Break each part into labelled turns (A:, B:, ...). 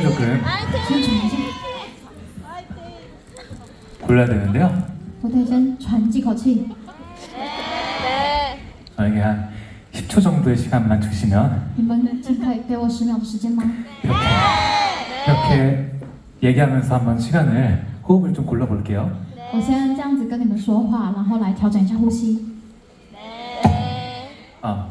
A: 조금 골라야 되는데요.
B: 不对先喘几口气，
A: 저에게 한 10초 정도의 시간만 주시면
B: 你们请可以给我十秒的时间吗？
A: 이렇게 이렇게 얘기하면서 한번 시간을 호흡을 좀 골라볼게요. 我先这样子跟你们说话，然后来调整一下呼吸。아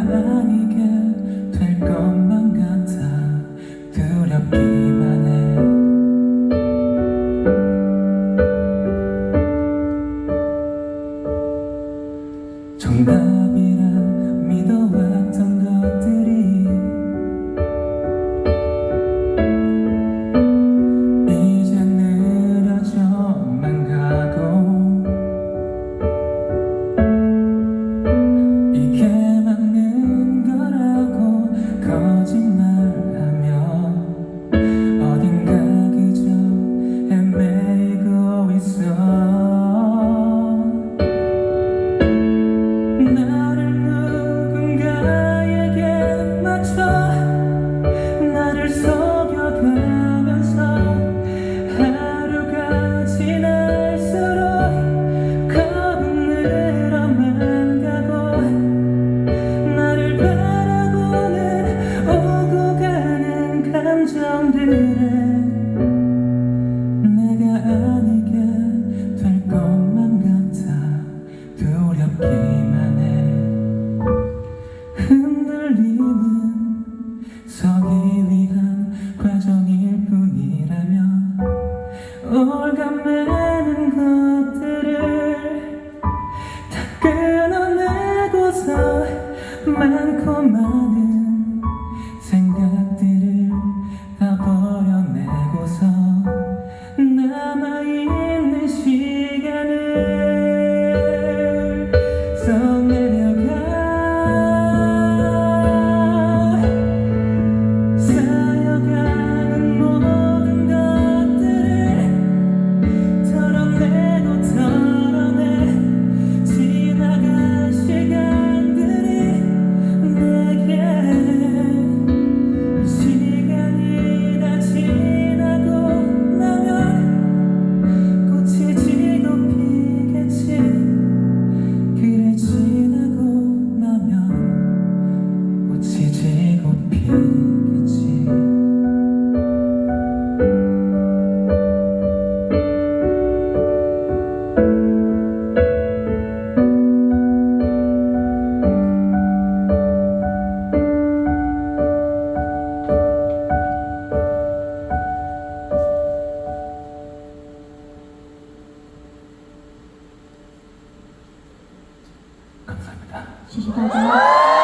A: 아니게 될 것. 올가매는 것들을 다 끊어내고서 많고 많은 감사합니다.
B: 시시하죠.